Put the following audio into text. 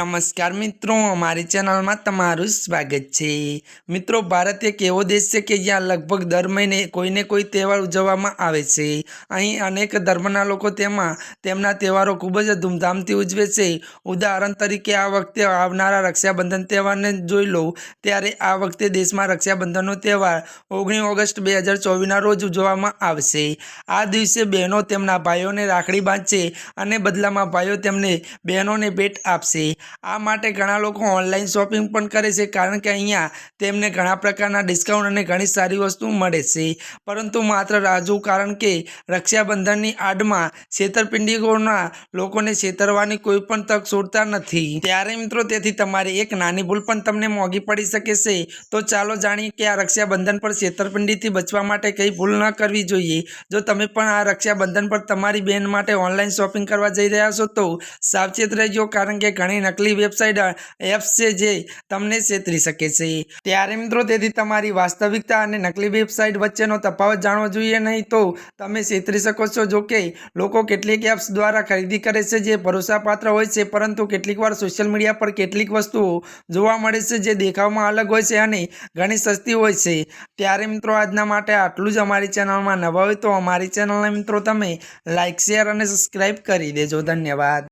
નમસ્કાર મિત્રો, અમારી ચેનલમાં તમારું સ્વાગત છે. મિત્રો, ભારત એક એવો દેશ છે કે જ્યાં લગભગ દર મહિને કોઈને કોઈ તહેવાર ઉજવવામાં આવે છે. અહીં અનેક ધર્મના લોકો તેમાં, તેમના તહેવારો ખૂબ જ ધૂમધામથી ઉજવે છે. ઉદાહરણ તરીકે, આ વખતે આવનારા રક્ષાબંધન તહેવારને જોઈ લો. ત્યારે આ વખતે દેશમાં રક્ષાબંધનનો તહેવાર ઓગણીસ ઓગસ્ટ બે હજાર ચોવીસના રોજ ઉજવવામાં આવશે. આ દિવસે બહેનો તેમના ભાઈઓને રાખડી બાંધશે અને બદલામાં ભાઈઓ તેમને બહેનોને ભેટ આપશે. આ માટે ઘણા લોકો ઓનલાઈન શોપિંગ પણ કરે છે, કારણ કે અહીંયા તેમને ઘણા પ્રકારના ડિસ્કાઉન્ટ અને ઘણી સારી વસ્તુ મળે છે. પરંતુ માત્ર રાજુ, કારણ કે રક્ષાબંધનની આડમાં છેતરપિંડીઓના લોકોને છેતરવાની કોઈ પણ તક છોડતા નથી. ત્યારે મિત્રો, તેથી તમારી એક નાની ભૂલ પણ તમને મોંઘી પડી શકે છે. તો ચાલો જાણીએ કે આ રક્ષાબંધન પર છેતરપિંડીથી બચવા માટે કઈ ભૂલ ન કરવી જોઈએ. જો તમે પણ આ રક્ષાબંધન પર તમારી બહેન માટે ઓનલાઈન શોપિંગ કરવા જઈ રહ્યા છો, તો સાવચેત રહેજો, કારણ કે ઘણી નકલી વેબસાઇટ એપ્સ છે જે તમને છેતરી શકે છે. ત્યારે મિત્રો, તેથી તમારી વાસ્તવિકતા અને નકલી વેબસાઇટ વચ્ચેનો તફાવત જાણવો જોઈએ નહીં તો તમે છેતરી શકો છો. જો કે લોકો કેટલીક એપ્સ દ્વારા ખરીદી કરે છે જે ભરોસાપાત્ર હોય છે, પરંતુ કેટલીક વાર સોશિયલ મીડિયા પર કેટલીક વસ્તુઓ જોવા મળે છે જે દેખાવમાં અલગ હોય છે અને ઘણી સસ્તી હોય છે. ત્યારે મિત્રો, આજના માટે આટલું જ અમારી ચેનલમાં નવા હોય તો અમારી ચેનલને મિત્રો તમે લાઇક શેર અને સબસ્ક્રાઈબ કરી દેજો. ધન્યવાદ.